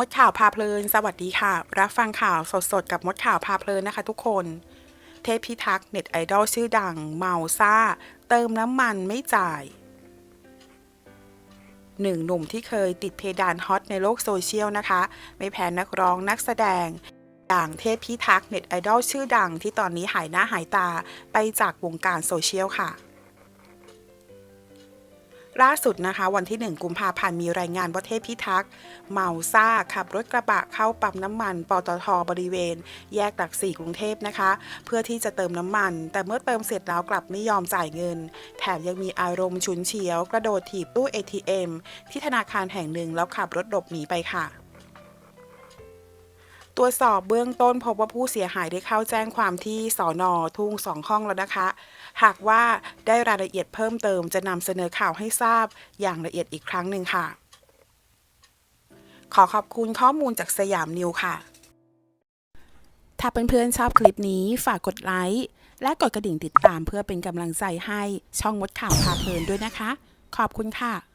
มดข่าวพาเพลิน สวัสดีค่ะ รับฟังข่าวสดๆ กับมดข่าวพาเพลินนะคะทุกคน เทพพิทักษ์เน็ตไอดอลชื่อดัง เมาซ่า เติมน้ำมันไม่จ่ายหนึ่งหนุ่มที่เคยติดเพดานฮอตในโลกโซเชียลนะคะ ไม่แพ้นักร้องนักแสดงอย่างเทพพิทักษ์เน็ตไอดอลชื่อดังที่ตอนนี้หายหน้าหายตาไปจากวงการโซเชียลค่ะ ล่าสุดนะคะ วันที่ 1 กุมภาพันธ์มีรายงานว่าเทพพิทักษ์เมาซ่าขับรถกระบะเข้าปั๊มน้ำมันปตทบริเวณ แยกหลักสี่กรุงเทพนะคะ เพื่อที่จะเติมน้ำมัน แต่เมื่อเติมเสร็จแล้วกลับไม่ยอมจ่ายเงิน แถมยังมีอารมณ์ฉุนเฉียว กระโดดถีบตู้ ATM ที่ธนาคารแห่งหนึ่งแล้วขับรถหลบหนีไปค่ะ รวจสอบเบื้องต้นพบว่าผู้เสียหายได้เข้าแจ้งความที่สอนอทุ่งสองห้องแล้วนะคะ หากว่าได้รายละเอียดเพิ่มเติมจะนำเสนอข่าวให้ทราบอย่างละเอียดอีกครั้งหนึ่งค่ะ ขอขอบคุณข้อมูลจากสยามนิวค่ะ ถ้าเพื่อนๆชอบคลิปนี้ฝากกดไลค์และกดกระดิ่งติดตามเพื่อเป็นกำลังใจให้ช่องมดข่าวพาเพลินด้วยนะคะ ขอบคุณค่ะ